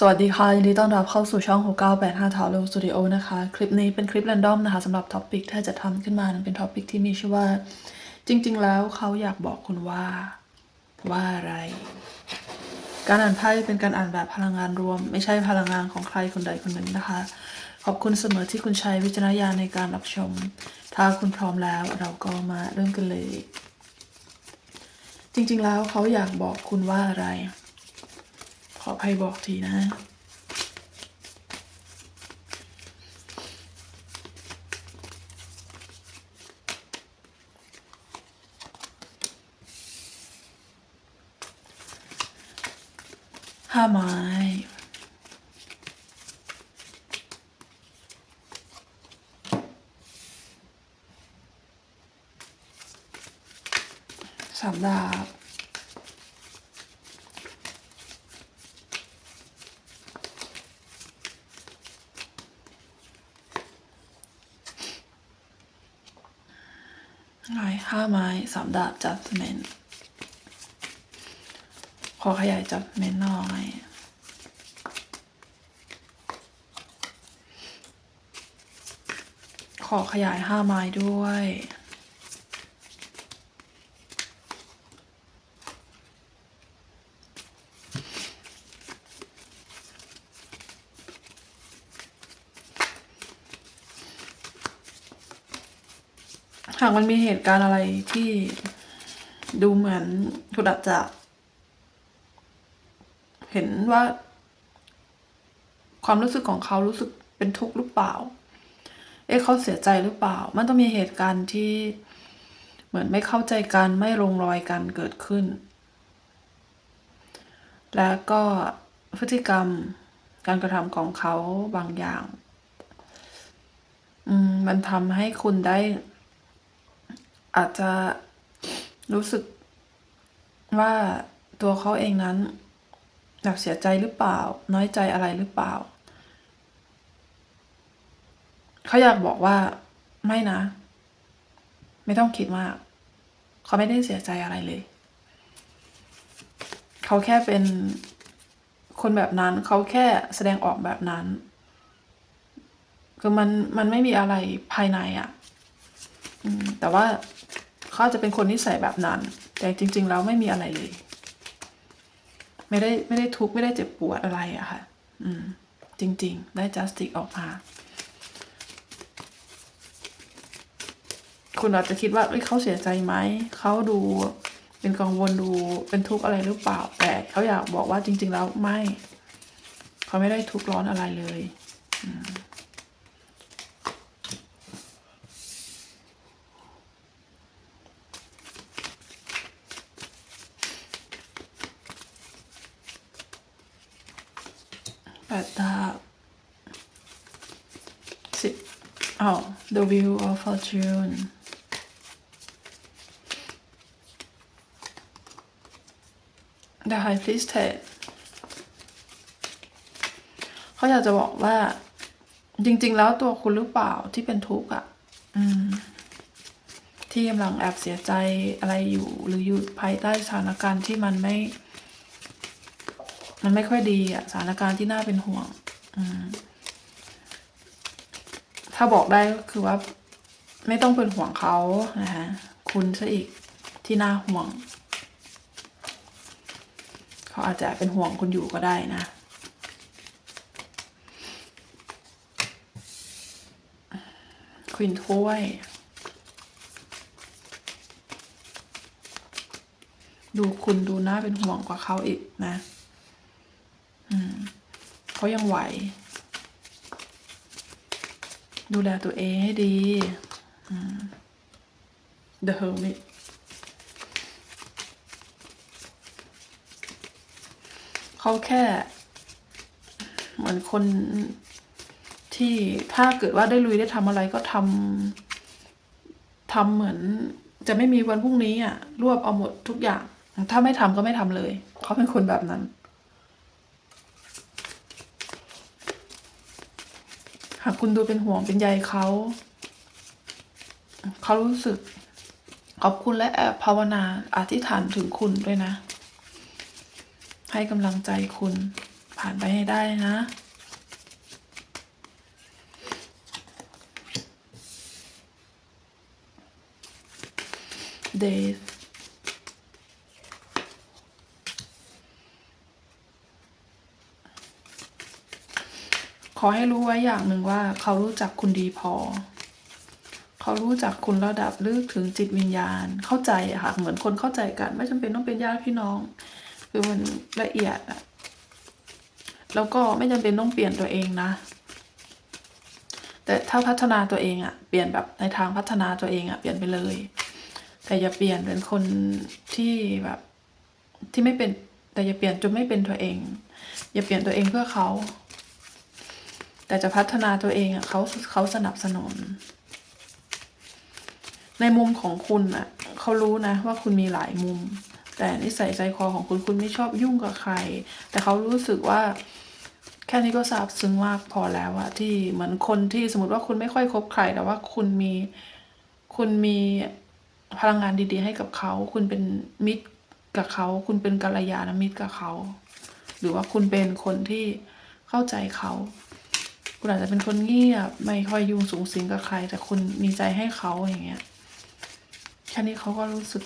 สวัสดีค่ะ ยินดีต้อนรับเข้าสู่ช่อง 6985 t a l o Studio นะคะ คลิปนี้เป็นคลิป r รนดอมนะคะสำหรับท็อปิกที่จะทำขึ้นมานันเป็นท็อปิกที่มีชื่อว่า จริง ๆ แล้วเขาอยากบอกคุณว่า ว่าอะไร การอ่านไพ่เป็นการอ่านแบบพลังงานรวม ไม่ใช่พลังงานของใครคนใดคนหนึ่งนะคะ ขอบคุณเสมอที่คุณใช้วิจารณญาณในการรับชม ถ้าคุณพร้อมแล้วเราก็มาเริ่มกันเลย จริง ๆ แล้วเขาอยากบอกคุณว่าอะไร ขออภัยบอกทีนะห้าไม้สามดาบ ไง ห้าไม้สามดาบจัดเมนขอขยายจัดเมนหน่อยขอขยายห้าไม้ด้วย หากมันมีเหตุการณ์อะไรที่ดูเหมือนคุณอาจจะ เห็นว่า ความรู้สึกของเขารู้สึกเป็นทุกข์หรือเปล่า เอ๊ะเขาเสียใจหรือเปล่า มันต้องมีเหตุการณ์ที่เหมือนไม่เข้าใจกันไม่ลงรอยกันเกิดขึ้น แล้วก็พฤติกรรมการกระทำของเขาบางอย่างมมันทำให้คุณได้ อาจจะรู้สึกว่าตัวเขาเองนั้นอยากเสียใจหรือเปล่า น้อยใจอะไรหรือเปล่า เขาอยากบอกว่าไม่นะ ไม่ต้องคิดมาก เขาไม่ได้เสียใจอะไรเลย เขาแค่เป็นคนแบบนั้น เขาแค่แสดงออกแบบนั้น คือมันมันไม่มีอะไรภายในอะ่ะแต่ว่า เขาจะเป็นคนนิสัยแบบนั้น แต่จริง ๆ แล้วไม่มีอะไรเลย ไม่ได้ไม่ได้ทุกข์ไม่ได้เจ็บปวดอะไรอะค่ะ อืม จริง ๆ ได้ justice ออกมาคุณอาจจะคิดว่าเอ้ยเขาเสียใจไหม เขาดูเป็นกังวลดูเป็นทุกข์อะไรหรือเปล่า แต่เขาอยากบอกว่าจริง ๆ แล้วไม่ เขาไม่ได้ทุกข์ร้อนอะไรเลย อืม แปดดาบสิบอ๋อ The Wheel of Fortune The High priest เขาอยากจะบอกว่า จริง ๆ แล้วตัวคุณหรือเปล่าที่เป็นทุกข์อะที่กำลังแอบเสียใจอะไรอยู่ หรืออยู่ภายใต้สถานการณ์ที่มันไม่ มันไม่ค่อยดีอะสถานการณ์ที่น่าเป็นห่วง อืม ถ้าบอกได้ก็คือว่า ไม่ต้องเป็นห่วงเขานะคะคุณซะอีกที่น่าห่วง เขาอาจจะเป็นห่วงคุณอยู่ก็ได้นะควินถ้วย ดูคุณดูน่าเป็นห่วงกว่าเขาอีกนะเขายังไหว ดูแลตัวเองให้ดี The Hermit เขาแค่ เหมือนคนที่ถ้าเกิดว่าได้ลุยได้ทำอะไรก็ทำทำเหมือนจะไม่มีวันพรุ่งนี้อะ รวบเอาหมดทุกอย่าง ถ้าไม่ทำก็ไม่ทำเลย เขาเป็นคนแบบนั้นากคุณดูเป็นห่วงเป็นใยเขา เขารู้สึก ขอบคุณและแอบภาวนาอธิษฐานถึงคุณด้วยนะ ให้กำลังใจคุณผ่านไปให้ได้นะเดฟ ขอให้รู้ไว้อย่างหนึ่งว่า เขารู้จักคุณดีพอ เขารู้จักคุณระดับลึกถึงจิตวิญญาณ เข้าใจอะค่ะ เหมือนคนเข้าใจกัน ไม่จำเป็นต้องเป็นญาติพี่น้อง คือมันละเอียดอะแล้วก็ไม่จำเป็นต้องเปลี่ยนตัวเองนะ แต่ถ้าพัฒนาตัวเองอะเปลี่ยนแบบในทางพัฒนาตัวเองอะเปลี่ยนไปเลย แต่อย่าเปลี่ยนเป็นคนที่แบบที่ไม่เป็นแต่อย่าเปลี่ยนจนไม่เป็นตัวเอง อย่าเปลี่ยนตัวเองเพื่อเขา แต่จะพัฒนาตัวเองอะเขาเขาสนับสนุน ในมุมของคุณอะเขารู้นะว่าคุณมีหลายมุม แต่นิสัยใจคอของคุณคุณไม่ชอบยุ่งกับใคร แต่เขารู้สึกว่าแค่นี้ก็ซาบซึ้งมากพอแล้วอะที่เหมือนคนที่สมมติว่าคุณไม่ค่อยคบใคร แต่ว่าคุณมีคุณมีพลังงานดี ๆ ให้กับเขา คุณเป็นมิตรกับเขา คุณเป็นกัลยาณมิตรกับเขา หรือว่าคุณเป็นคนที่เข้าใจเขา คุณอาจจะเป็นคนเงียบ ไม่ค่อยยุ่งสูงสิงกับใคร แต่คุณมีใจให้เขาอย่างเงี้ยแค่นี้เขาก็รู้สึก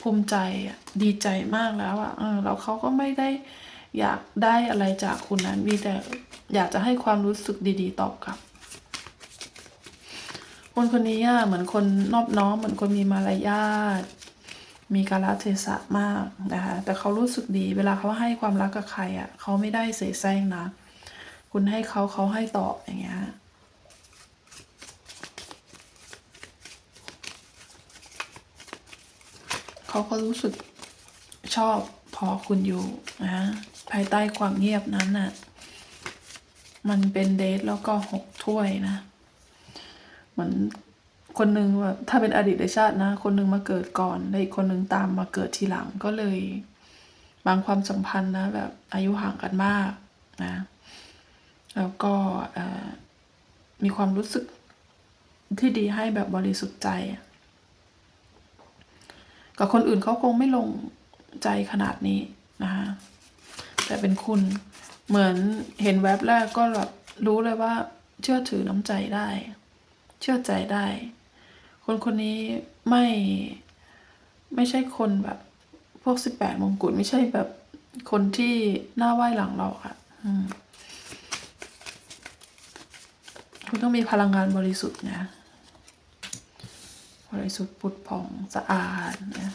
ภูมิใจอะดีใจมากแล้วอะเออแล้วเขาก็ไม่ได้อยากได้อะไรจากคุณนั้นมีแต่อยากจะให้ความรู้สึกดีๆตอบกลับ คนคนนี้อะเหมือนคนนอบน้อมเหมือนคนมีมารยาทมีกาลเทศะมากนะคะแต่เขารู้สึกดี เวลาเขาให้ความรักกับใครอะเขาไม่ได้เสแสร้งนะ คุณให้เขาเขาให้ตอบอย่างเงี้ยเขาก็รู้สึกชอบพอคุณอยู่นะภายใต้ความเงียบนั้นน่ะ มันเป็นเดทแล้วก็หกถ้วยนะ เหมือนคนหนึ่งแบบถ้าเป็นอดีตชาตินะ คนหนึ่งมาเกิดก่อนแล้วอีกคนหนึ่งตามมาเกิดทีหลังก็เลย บางความสัมพันธ์นะ แบบอายุห่างกันมากนะ แล้วก็มีความรู้สึกที่ดีให้แบบบริสุทธิ์ใจ กับคนอื่นเขาคงไม่ลงใจขนาดนี้นะคะแต่เป็นคุณเหมือนเห็นแว็บแรกก็แบบรู้เลยว่า เชื่อถือน้ำใจได้ เชื่อใจได้ คนคนนี้ไม่ไม่ใช่คนแบบพวกสิบแปดมงกุฎไม่ใช่แบบคนที่หน้าไหว้หลังเราค่ะ อืม คุณต้องมีพลังงานบริสุทธิ์นะ บริสุทธิ์ปุดผ่องสะอาดนะ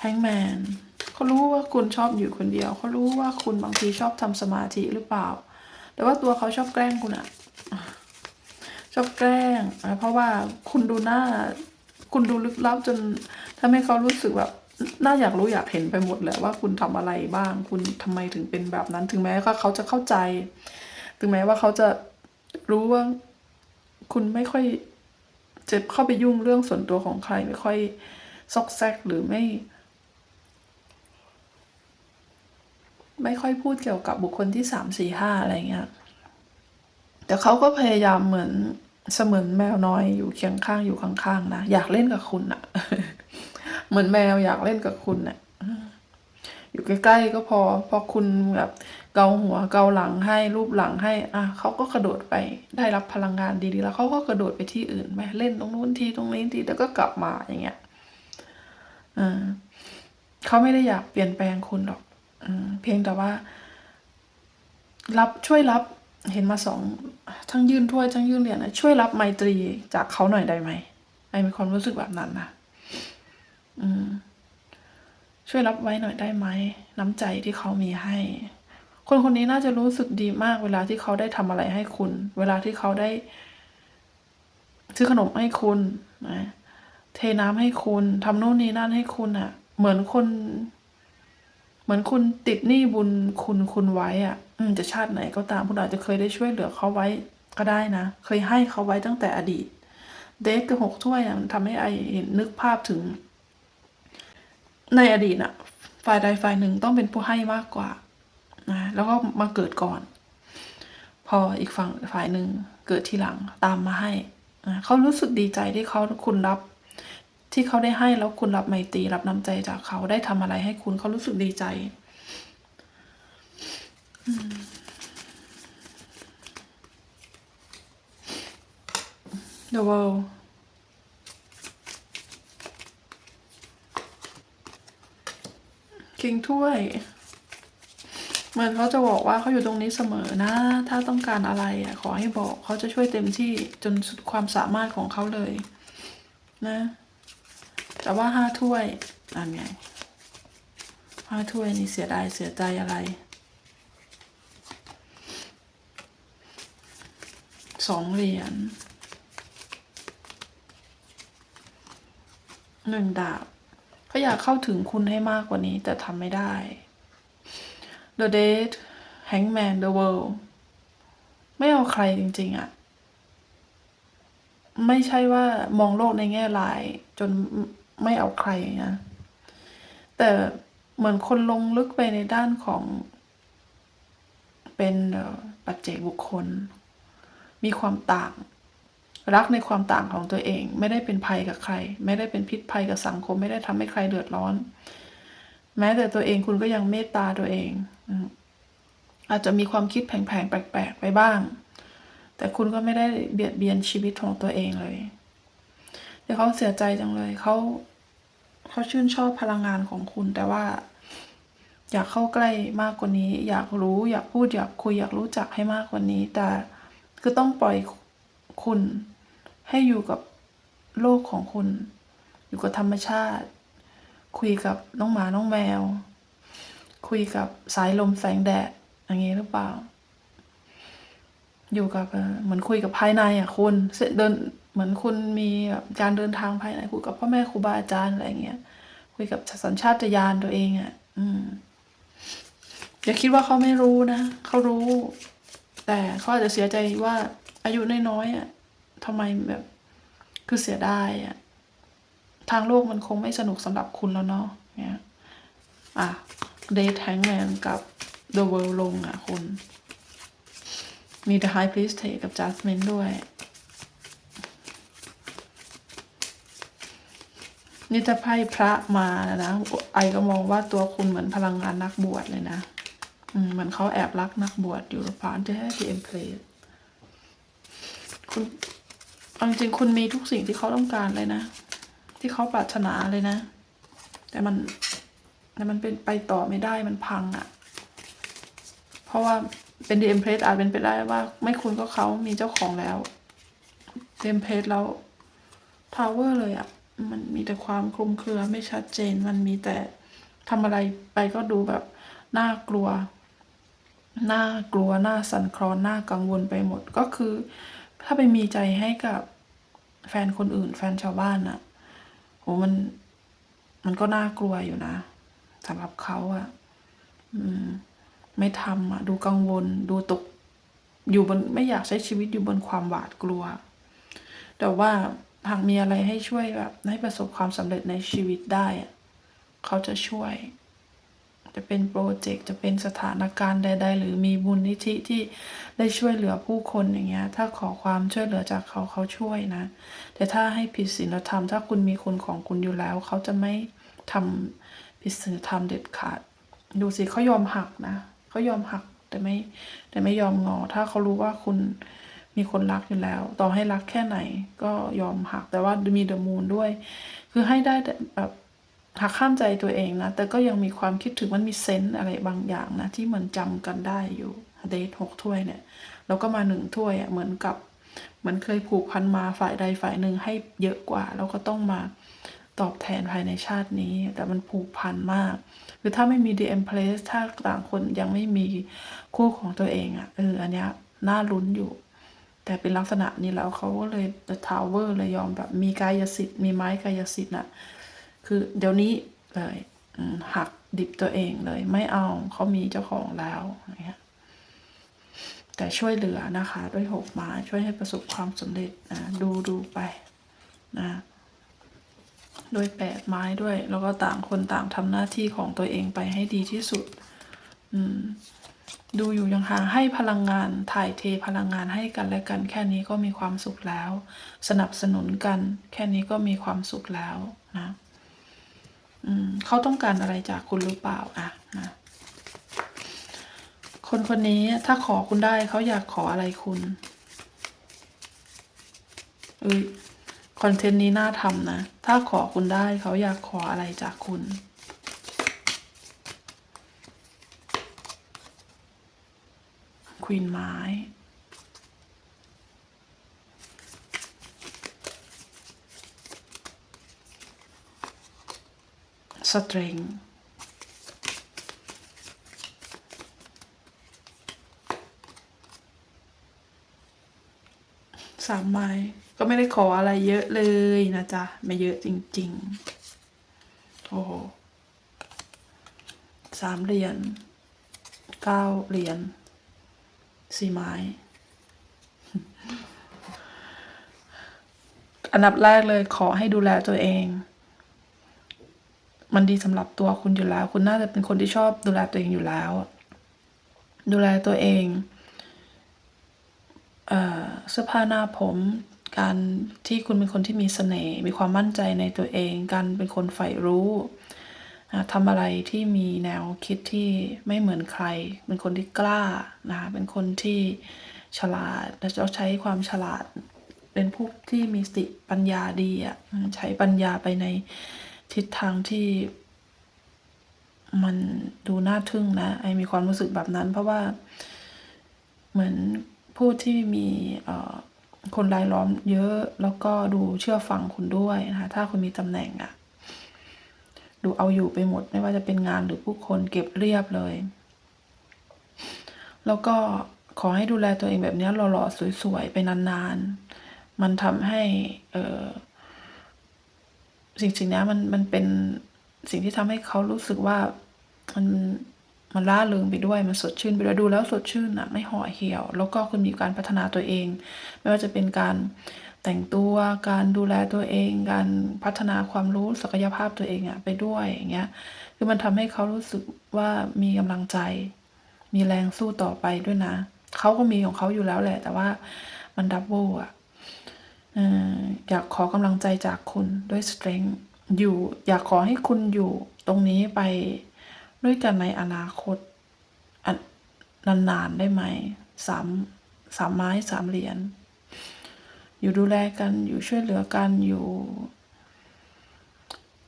แฮงแมนเขารู้ว่าคุณชอบอยู่คนเดียว เขารู้ว่าคุณบางทีชอบทำสมาธิหรือเปล่า แต่ว่าตัวเขาชอบแกล้งคุณอะชอบแกล้ง เพราะว่าคุณดูหน้า คุณดูลึกลับจนทำให้เขารู้สึกแบบน่าอยากรู้อยากเห็นไปหมดแหละว่าคุณทำอะไรบ้าง คุณทำไมถึงเป็นแบบนั้น ถึงแม้ว่าเขาจะเข้าใจ ถึงแม้ว่าเขาจะ รู้ว่าคุณไม่ค่อยจะเข้าไปยุ่งเรื่องส่วนตัวของใคร ไม่ค่อยซอกแซกหรือไม่ ไม่ค่อยพูดเกี่ยวกับบุคคลที่สามสี่ห้าอะไรเงี้ยแต่เขาก็พยายามเหมือนเสมือนแมวน้อยอยู่เคียงข้างอยู่ข้างๆนะอยากเล่นกับคุณอะเหมือนแมวอยากเล่นกับคุณอะอยู่ใกล้ๆก็พอ พอคุณแบบ เกาหัวเกาหลังให้รูปหลังให้อะเขาก็กระโดดไปได้รับพลังงานดีๆ แล้วเขาก็กระโดดไปที่อื่นไปเล่นตรงนู้นทีตรงนี้ทีแล้วก็กลับมาอย่างเงี้ยอ่าเขาไม่ได้อยากเปลี่ยนแปลงคุณหรอกอเพียงแต่ว่า รับช่วยรับเห็นมาสองทั้งยื่นถ้วยทั้งยื่นเหรียญนะช่วยรับไมตรีจากเขาหน่อยได้ไหมไอมีความรู้สึกแบบนั้นนะอืมช่วยรับไว้หน่อยได้ไหมน้ำใจที่เขามีให้ คนคนนี้น่าจะรู้สึกดีมากเวลาที่เขาได้ทำอะไรให้คุณ เวลาที่เขาได้ ซื้อขนมให้คุณนะเทน้ำให้คุณทำโน่นนี่นั่นให้คุณอะ่ะ เหมือนคน เหมือนคุณติดหนี้บุญคุณคุณไว้อะ่ะ อืมจะชาติไหนก็ตามคุณอาจจะเคยได้ช่วยเหลือเขาไว้ก็ได้นะ เคยให้เขาไว้ตั้งแต่อดีต เด็กกับหกถ้วยอะมันทำให้ไอเห็นนึกภาพถึง ในอดีตน่ะ ฝ่ายใดฝ่ายหนึ่งต้องเป็นผู้ให้มากกว่า นะแล้วก็มาเกิดก่อน พออีกฝั่งฝ่ายหนึ่งเกิดทีหลังตามมาให้นะเขารู้สึกดีใจที่เขาคุณรับ ที่เขาได้ให้แล้วคุณรับไมตรีรับน้ำใจจากเขาได้ทำอะไรให้คุณเขารู้สึกดีใจ The world คิงถ้วย เหมือนเขาจะบอกว่าเขาอยู่ตรงนี้เสมอนะ ถ้าต้องการอะไรอะขอให้บอกเขาจะช่วยเต็มที่จนสุดความสามารถของเขาเลย นะ แต่ว่าห้าถ้วยนั่นไงห้าถ้วยนี่เสียดายเสียใจอะไรสองเหรียญหนึ่งดาบเขาอยากเข้าถึงคุณให้มากกว่านี้แต่ทำไม่ได้ The Date Hangman The World ไม่เอาใครจริง ๆอะไม่ใช่ว่ามองโลกในแง่ร้าย จนไม่เอาใครนะแต่เหมือนคนลงลึกไปในด้านของเป็นปัจเจกบุคคล มีความต่าง รักในความต่างของตัวเอง ไม่ได้เป็นภัยกับใคร ไม่ได้เป็นพิษภัยกับสังคม ไม่ได้ทำให้ใครเดือดร้อน แม้แต่ตัวเองคุณก็ยังเมตตาตัวเอง อาจจะมีความคิดแผงๆแปลกๆไปบ้าง แต่คุณก็ไม่ได้เบียดเบียนชีวิตของตัวเองเลยแต่เขาเสียใจจังเลยเขาเขาชื่นชอบพลังงานของคุณ แต่ว่า อยากเข้าใกล้มากกว่านี้ อยากรู้ อยากพูด อยากคุย อยากรู้จักให้มากกว่านี้ แต่คือต้องปล่อยคุณให้อยู่กับโลกของคุณ อยู่กับธรรมชาติ คุยกับน้องหมาน้องแมว คุยกับสายลมแสงแดดอย่างนี้หรือเปล่า อยู่กับเหมือนคุยกับภายในอะคุณเดินเหมือนคุณมีแบบการเดินทางภายในคุยกับพ่อแม่ครูบาอาจารย์อะไรเงี้ยคุยกับสัญชาตญาณตัวเองอะ อืมอย่าคิดว่าเขาไม่รู้นะเขารู้ แต่เขาอาจจะเสียใจว่าอายุน้อยๆอะทำไมแบบคือเสียดายอะทางโลกมันคงไม่สนุกสำหรับคุณแล้วเนาะเนี่ยอะ เดทแฮงแมนกับ The World ลงอะคุณ มี The High Priest กับ Judgment ด้วย นี่ถ้าไพ่พระมานะนะ ไอก็มองว่าตัวคุณเหมือนพลังงานนักบวชเลยนะ อืมเหมือนเขาแอบรักนักบวชอยู่ผ่านจะให้ที่เอ็มเพลคุณเอาจริงๆคุณมีทุกสิ่งที่เขาต้องการเลยนะ ที่เขาปรารถนาเลยนะ แต่มัน แต่มันเป็นไปต่อไม่ได้มันพังอะ่ะ เพราะว่าเป็นดีเอ็มเพลสอาจเป็นไปได้ว่า ไม่คุณก็เขามีเจ้าของแล้วดีเอ็มเพลสแล้วทาวเวอร์เลยอะ่ะ มันมีแต่ความคลุมเครือไม่ชัดเจน มันมีแต่ทำอะไรไปก็ดูแบบน่ากลัวน่ากลัวน่าสั่นคลอนน่ากังวลไปหมดก็คือ ถ้าไปมีใจให้กับแฟนคนอื่น แฟนชาวบ้านน่ะโหมัน มันก็น่ากลัวอยู่นะ สำหรับเขาอะอืม ไม่ทำอะดูกังวล ดูตก อยู่บนไม่อยากใช้ชีวิตอยู่บนความหวาดกลัว แต่ว่าหากมีอะไรให้ช่วยแบบให้ประสบความสำเร็จในชีวิตได้อะเขาจะช่วย จะเป็นโปรเจกต์จะเป็นสถานการณ์ใด ๆ หรือมีบุญนิธิที่ได้ช่วยเหลือผู้คนอย่างเงี้ย ถ้าขอความช่วยเหลือจากเขาเขาช่วยนะ แต่ถ้าให้ผิดศีลธรรมถ้าคุณมีคนของคุณอยู่แล้ว เขาจะไม่ทำ ผิดศีลธรรมเด็ดขาด ดูสิเขายอมหักนะเขายอมหักแต่ไม่แต่ไม่ยอมงอ ถ้าเขารู้ว่าคุณมีคนรักอยู่แล้ว ต่อให้รักแค่ไหนก็ยอมหัก แต่ว่ามีเดอะมูนด้วย คือให้ได้แบบหักข้ามใจตัวเองนะ แต่ก็ยังมีความคิดถึงมันมีเซนส์อะไรบางอย่างนะ ที่เหมือนจำกันได้อยู่เดทหกถ้วยเนี่ย แล้วก็มาหนึ่งถ้วยอะเหมือนกับ เหมือนเคยผูกพันมาฝ่ายใดฝ่ายหนึ่งให้เยอะกว่า แล้วก็ต้องมา ตอบแทนภายในชาตินี้ แต่มันผูกพันมากคือถ้าไม่มี DM place ถ้าต่างคนยังไม่มีคู่ของตัวเองอะเอออันเนี้ยน่าลุ้นอยู่ แต่เป็นลักษณะนี้แล้วเขาก็เลย The Tower เลยยอมแบบมีกายสิทธิ์มีไม้กายสิทธิ์น่ะคือเดี๋ยวนี้เลยหักดิบตัวเองเลย ไม่เอาเขามีเจ้าของแล้วอย่างเงี้ยแต่ช่วยเหลือนะคะ ด้วยหกม้ช่วยให้ประสบความสำเร็จนะดูดูไปนะ โดยแปดไม้ด้วย แล้วก็ต่างคนต่างทำหน้าที่ของตัวเองไปให้ดีที่สุด อืม ดูอยู่ยังห่างให้พลังงานถ่ายเทพลังงานให้กันและกัน แค่นี้ก็มีความสุขแล้ว สนับสนุนกัน แค่นี้ก็มีความสุขแล้วนะอืมเขาต้องการอะไรจากคุณหรือเปล่าอะนะคนคนนี้ถ้าขอคุณได้เขาอยากขออะไรคุณเอ้ย คอนเทนต์นี้น่าทำนะ ถ้าขอคุณได้เขาอยากขออะไรจากคุณ ควีนไม้สตริงสามไม้ ก็ไม่ได้ขออะไรเยอะเลยนะจ๊ะ ไม่เยอะจริง ๆ โอ้โหสามเหรียญเก้าเหรียญสี่ไม้ อันดับแรกเลยขอให้ดูแลตัวเอง มันดีสำหรับตัวคุณอยู่แล้ว คุณน่าจะเป็นคนที่ชอบดูแลตัวเองอยู่แล้ว ดูแลตัวเองเอ่อเสื้อผ้าหน้าผม การที่คุณเป็นคนที่มีเสน่ห์มีความมั่นใจในตัวเอง การเป็นคนใฝ่รู้ทำอะไรที่มีแนวคิดที่ไม่เหมือนใคร เป็นคนที่กล้านะคะเป็นคนที่ฉลาดและจะใช้ความฉลาด เป็นผู้ที่มีสติปัญญาดีอะใช้ปัญญาไปในทิศทางที่ มันดูน่าทึ่งนะไอมีความรู้สึกแบบนั้น เพราะว่าเหมือนผู้ที่มีเอ่อ คนรายล้อมเยอะแล้วก็ดูเชื่อฟังคุณด้วยนะคะถ้าคุณมีตำแหน่งอะดูเอาอยู่ไปหมดไม่ว่าจะเป็นงานหรือผู้คนเก็บเรียบเลย แล้วก็ขอให้ดูแลตัวเองแบบนี้หล่อๆสวยๆไปนานๆ มันทำให้สิ่งสิ่งนี้มันมันเป็นสิ่งที่ทำให้เขารู้สึกว่ามัน มันล่าเริงไปด้วย มันสดชื่นไปด้วยดูแล้วสดชื่นอะไม่ห่อเหี่ยว แล้วก็คุณมีการพัฒนาตัวเอง ไม่ว่าจะเป็นการแต่งตัวการดูแลตัวเอง การพัฒนาความรู้ศักยภาพตัวเองอะไปด้วยอย่างเงี้ย คือมันทำให้เขารู้สึกว่ามีกำลังใจ มีแรงสู้ต่อไปด้วยนะเขาก็มีของเขาอยู่แล้วแหละ แต่ว่ามันดับเบิลอะเอ่ออยากขอกำลังใจจากคุณด้วย strength อยู่ อยากขอให้คุณอยู่ตรงนี้ไป ด้วยกันในอนาคตนนานๆได้ไหมสามสามไม้สามเหรียญอยู่ดูแลกันอยู่ช่วยเหลือกันอยู่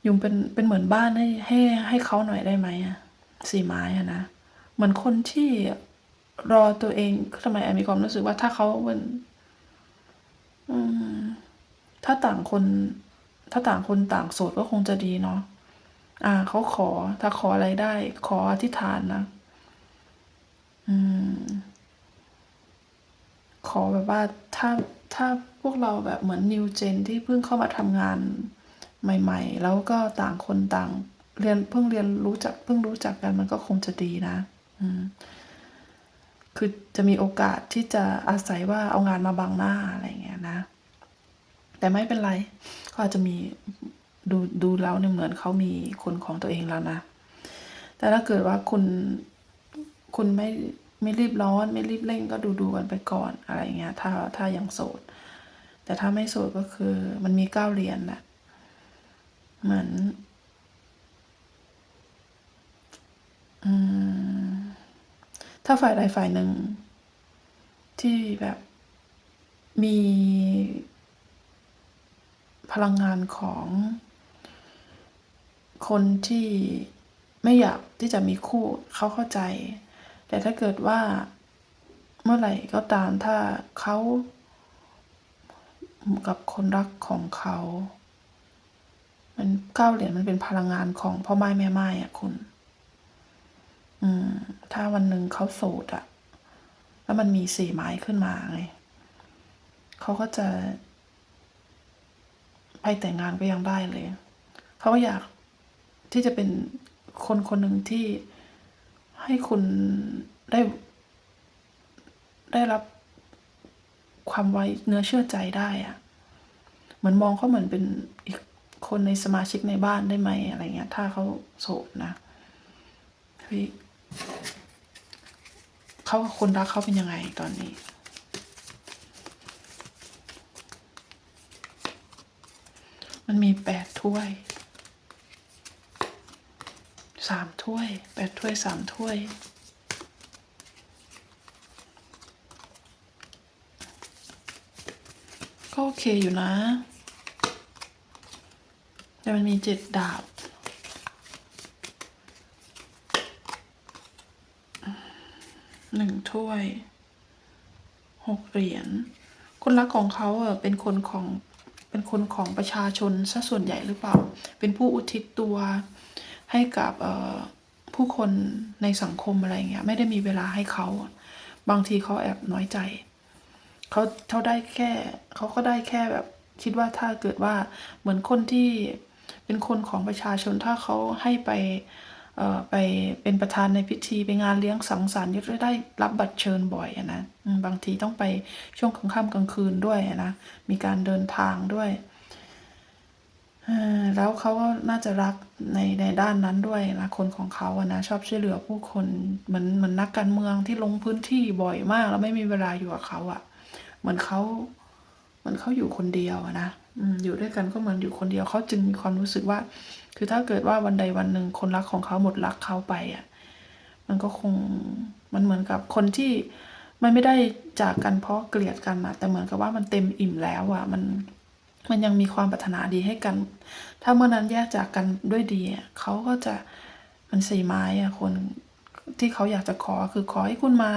อยู่เป็นเป็นเหมือนบ้านให้ให้ให้เขาหน่อยได้ไหมอะสี่ไม้อะนะเหมือนคนที่รอตัวเองทำไมแอมมีความรู้สึกว่าถ้าเขาเป็นถ้าต่างคน ถ้าต่างคนต่างโสดก็คงจะดีเนาะ อ่าเขาขอ ถ้าขออะไรได้ ขออธิษฐานนะ อืม ขอแบบว่าถ้าถ้าพวกเราแบบเหมือนนิวเจนที่เพิ่งเข้ามาทำงานใหม่ ๆ แล้วก็ต่างคนต่าง เรียนเพิ่งเรียนรู้จัก เพิ่งรู้จักกันมันก็คงจะดีนะ อืม คือจะมีโอกาสที่จะอาศัยว่าเอางานมาบังหน้าอะไรอย่างเงี้ยนะ แต่ไม่เป็นไร ก็อาจจะมี ดูดูแล้วเนี่ยเหมือนเขามีคนของตัวเองแล้วนะ แต่ถ้าเกิดว่าคุณคุณไม่ไม่รีบร้อน ไม่รีบเร่งก็ดูดูกันไปก่อนอะไรเงี้ยถ้าถ้ายังโสด แต่ถ้าไม่โสดก็คือ มันมีเก้าเรียญน่ะเหมือนอืมถ้าฝ่ายใดฝ่ายหนึ่ง ที่แบบมีพลังงานของ คนที่ไม่อยากที่จะมีคู่เขาเข้าใจ แต่ถ้าเกิดว่าเมื่อไหร่ก็ตามถ้าเขากับคนรักของเขา มันเก้าเหรียญมันเป็นพลังงานของพ่อไม้แม่ไม้อะคุณ อืม ถ้าวันหนึ่งเขาโสดอะแล้วมันมีสี่ไม้ขึ้นมาไงเขาก็จะไปแต่งงานก็ยังได้เลย เขาก็อยาก ที่จะเป็นคนคนหนึ่งที่ให้คุณได้ ได้รับความไว้เนื้อเชื่อใจได้อะเหมือนมองเขาเหมือนเป็นอีกคนในสมาชิกในบ้านได้ไหมอะไรเงี้ย ถ้าเขาโสดนะเฮ้ยเขาคนรักเขาเป็นยังไงตอนนี้มันมีแปดถ้วย สามถ้วยแปดถ้วยสามถ้วยก็โอเคอยู่นะ แต่มันมีเจ็ดดาบ หนึ่งถ้วย หกเหรียญ คนรักของเขาเป็นคนของ เป็นคนของประชาชนซะส่วนใหญ่หรือเปล่า เป็นผู้อุทิศตัว ให้กับผู้คนในสังคมอะไรเงี้ยไม่ได้มีเวลาให้เขา บางทีเขาแอบน้อยใจเขาเขาได้แค่เขาก็ได้แค่แบบคิดว่าถ้าเกิดว่าเหมือนคนที่เป็นคนของประชาชนถ้าเขาให้ไปไปเป็นประธานในพิธีไปงานเลี้ยงสังสรรค์จะได้รับบัตรเชิญบ่อยอนะบางทีต้องไปช่วงกลางค่ำกลางคืนด้วยนะมีการเดินทางด้วย แล้วเขาก็น่าจะรักในในด้านนั้นด้วยนะคนของเขาอะนะชอบช่วยเหลือผู้คนเหมือนเหมือนนักการเมืองที่ลงพื้นที่บ่อยมาก แล้วไม่มีเวลาอยู่กับเขาอะเหมือนเขาเหมือนเขาอยู่คนเดียวอะนะอืมอยู่ด้วยกันก็เหมือนอยู่คนเดียวเขาจึงมีความรู้สึกว่า คือถ้าเกิดว่าวันใดวันหนึ่งคนรักของเขาหมดรักเขาไปอะมันก็คงมันเหมือนกับคนที่มันไม่ได้จากกันเพราะเกลียดกันอะแต่เหมือนกับว่ามันเต็มอิ่มแล้วอะมัน มันยังมีความปรารถนาดีให้กัน ถ้าเมื่อนั้นแยกจากกันด้วยดีเขาก็จะมันสี่ไม้อะคนที่เขาอยากจะขอคือขอให้คุณมา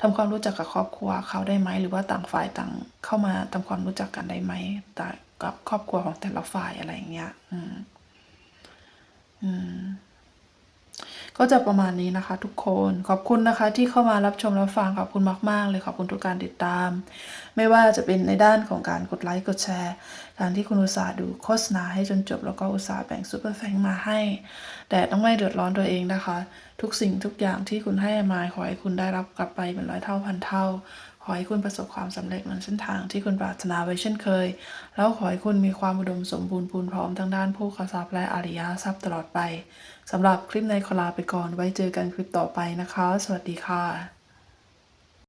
ทำความรู้จักกับครอบครัวเขาได้ไหมหรือว่าต่างฝ่ายต่างเข้ามาทำความรู้จักกันได้ไหมแต่กับครอบครัวของแต่ละฝ่ายอะไรอย่างเงี้ย อืม อืม ก็จะประมาณนี้นะคะ ทุกคนขอบคุณนะคะที่เข้ามารับชมรับฟังขอบคุณมาก ๆ เลยขอบคุณทุกการติดตาม ไม่ว่าจะเป็นในด้านของการกดไลค์กดแชร์ การที่คุณอุตส่าห์ดูโฆษณาให้จนจบ แล้วก็อุตส่าห์แบ่งซูเปอร์แฟงมาให้ แต่ต้องไม่เดือดร้อนตัวเองนะคะ ทุกสิ่งทุกอย่างที่คุณให้มาขอให้คุณได้รับกลับไปเป็นร้อยเท่าพันเท่าขอให้คุณประสบความสำเร็จเหมือนเส้นทางที่คุณปรารถนาไว้เช่นเคย แล้วขอให้คุณมีความอุดมสมบูรณ์พูนพร้อมทั้งด้านผู้ขทรัพย์และอริยทรัพย์ตลอดไป สำหรับคลิปในขอลาไปก่อนไว้เจอกันคลิปต่อไปนะคะ สวัสดีค่ะ